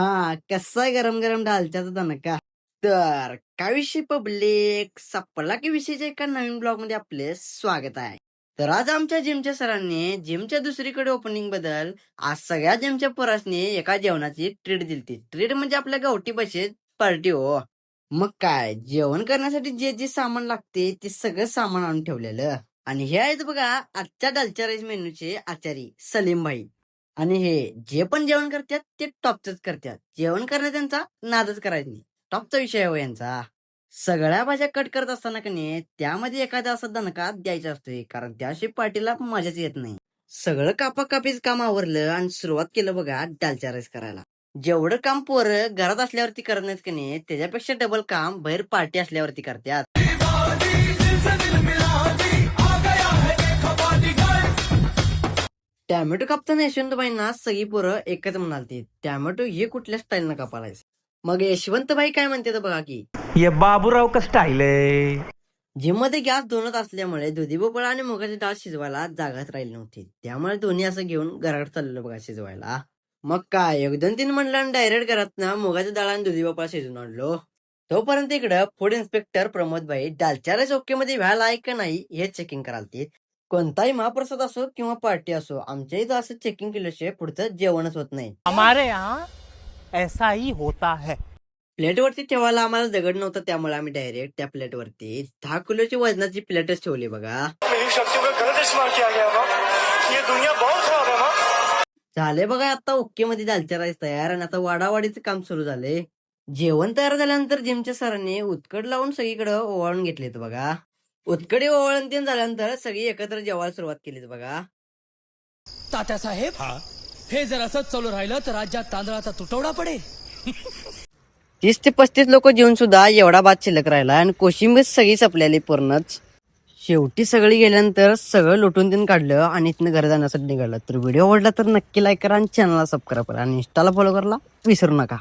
हा कसा आहे गरम गरम डालच्याचा दणका तर काय विषय पब्लिक सपला की विषयीच्या एका नवीन ब्लॉगमध्ये आपले स्वागत आहे. तर आज आमच्या जिमच्या सरांनी जिमच्या दुसरीकडे ओपनिंगबद्दल आज सगळ्या जिमच्या पोरासनी एका जेवणाची ट्रीट दिली ट्रीट म्हणजे आपल्या गावठी भाषेत पार्टी हो. मग काय जेवण करण्यासाठी जे जे सामान लागते ते सगळं सामान आणून ठेवलेलं. आणि हे आहेत बघा आजच्या डालच्या राईस मेनूचे आचारी सलीम भाई. आणि हे जे पण जेवण करतात ते टॉपचंच करतात. जेवण करणं त्यांचा नादच करायचा नाही. टॉपचा विषय आहे हो यांचा. सगळ्या भाज्या कट करत असताना का नाही त्यामध्ये एखादा असा दणका द्यायचा असतोय कारण त्याशिवाय पार्टीला मजाच येत नाही. सगळं कापाकापीच काम आवरलं आणि सुरुवात केलं बघा दालच्या राईस करायला. जेवढं काम पोरं घरात असल्यावरती करत नाहीत का नाही त्याच्यापेक्षा डबल काम बाहेर पार्टी असल्यावरती करतात. टॅमॅटो कापताना यशवंतबाईंना सगळी पोरं एकच म्हणालती. टॅमॅटो हे कुठल्या स्टाईलनं कापालायस मग यशवंतबाई काय म्हणते बघा की. ये बाबूराव का स्टाईल आहे? जिममध्ये गॅस दोनच असल्यामुळे दुधी भोपळा आणि मुगाची डाळ शिजवायला जागाच राहिली नव्हती. त्यामुळे दोन्ही असं घेऊन घराकडे चाललेलं बघा शिजवायला. मग काय एक दोन तीन म्हणलं डायरेक्ट घरात ना मुगाची डाळ आणि दुधी भोपळा शिजून आणलो. तोपर्यंत इकडं फूड इन्स्पेक्टर प्रमोद भाई डालच्या राईस ओके मध्ये व्हायला आहे का नाही हे चेकिंग करालते कोणताही महाप्रसाद असो किंवा पार्टी असो आमच्या इथं असं चेकिंग केल्याशिवाय पुढचं जेवणच होत नाही. हमारे यहाँ ऐसा ही होता है. प्लेटवरती ठेवायला आम्हाला दगड नव्हता त्यामुळे आम्ही डायरेक्ट त्या प्लेटवरती दहा किलोची वजनाची प्लेटच ठेवली बघा. मेरी शक्तियों का गलत इस्तेमाल किया गया माँ ये दुनिया बहुत खराब माँ झाले बघा आता ओके मध्ये दालच्या राईस तयार आणि आता वाडावाडीचं काम सुरू झालंय. जेवण तयार झाल्यानंतर जिमच्या सरांनी उत्कड लावून सगळीकडे ओवाळून घेतलेत बघा. उत्कडे ओवाळून तीन झाल्यानंतर सगळी एकत्र जेवायला सुरुवात केलीत बघा. तात्यासाहेब हे. जर असंच चालू राहिलं तर राज्यात तांदळाचा तुटवडा पडेल. तीस ते पस्तीस लोक जेवून सुद्धा एवढा भात शिल्लक राहिला आणि कोशिंबीर सगळी संपलेली पूर्णच. शेवटी सगळी गेल्यानंतर सगळं लुटून तीन काढलं आणि इथनं घरी जाण्यासाठी निघालं. तर व्हिडिओ आवडला तर नक्की लाईक करा आणि चॅनलला सबस्क्राईब करा आणि इंस्टाला फॉलो करायला विसरू नका.